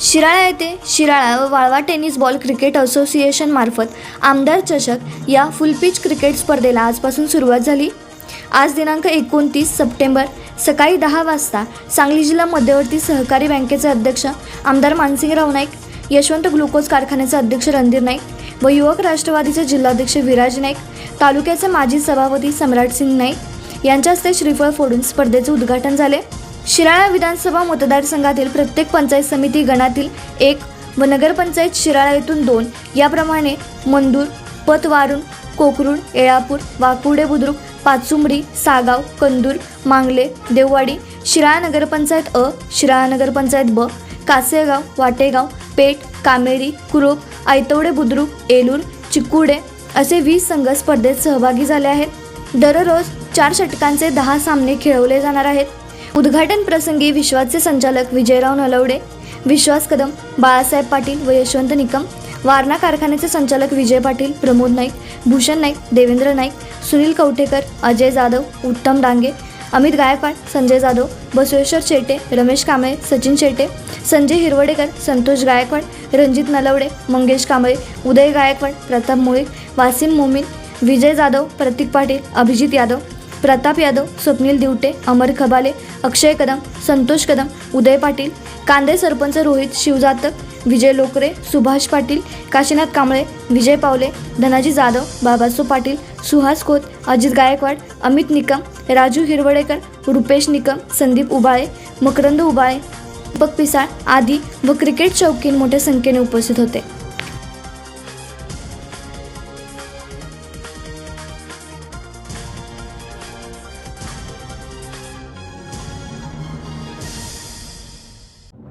शिराळा येथे शिराळा व Walwa tennis ball cricket association मार्फत आमदार चषक या फुलपिच क्रिकेट स्पर्धेला आजपासून सुरुवात झाली. आज दिनांक एकोणतीस सप्टेंबर सकाळी दहा वाजता सांगली जिल्हा मध्यवर्ती सहकारी बँकेचे अध्यक्ष आमदार मानसिंगराव नाईक यशवंत ग्लुकोज कारखान्याचे अध्यक्ष रणधीर नाईक व युवक राष्ट्रवादीचे जिल्हाध्यक्ष विराज नाईक तालुक्याचे माजी सभापती सम्राटसिंग नाईक यांच्या हस्ते श्रीफळ फोडून स्पर्धेचे उद्घाटन झाले. शिराळा विधानसभा मतदारसंघातील प्रत्येक पंचायत समिती गणातील एक व नगरपंचायत शिराळा येथून दोन. याप्रमाणे मंदूर पतवारुण कोकरूड येळापूर वाकुर्डे बुद्रुक पाचुंबडी सागाव कंदूर मांगले देववाडी शिराळा नगरपंचायत अ शिराळा नगरपंचायत ब कासेगाव वाटेगाव पेठ कामेरी कुरुप आयतवडे बुद्रुक एलूर चिकुडे असे वीस संघ स्पर्धेत सहभागी झाले आहेत. दररोज चार षटकांचे दहा सामने खेळवले जाणार आहेत. उद्घाटन प्रसंगी विश्वाचे संचालक विजयराव नलवडे विश्वास कदम बाळासाहेब पाटील व यशवंत निकम वारणा कारखान्याचे संचालक विजय पाटील प्रमोद नाईक भूषण नाईक देवेंद्र नाईक सुनील कवठेकर अजय जाधव उत्तम डांगे अमित गायकवाड संजय जाधव बसवेश्वर शेटे रमेश कांबळे सचिन शेटे संजय हिरवडेकर संतोष गायकवाड रणजित नलवडे मंगेश कांबळे उदय गायकवाड प्रताप मुळे वासिम मोमीन विजय जाधव प्रतीक पाटील अभिजित यादव प्रताप यादव स्वप्नील दिवटे अमर खबाले अक्षय कदम संतोष कदम उदय पाटील कांदे सरपंच रोहित शिवजातक विजय लोकरे सुभाष पाटील काशीनाथ कांबळे विजय पावले धनाजी जाधव बाबासो पाटील सुहास खोत अजित गायकवाड अमित निकम राजू हिरवडेकर रुपेश निकम संदीप उबाळे मकरंद उबाळे दीपक पिसाळ आदी व क्रिकेट शौकीन मोठ्या संख्येने उपस्थित होते.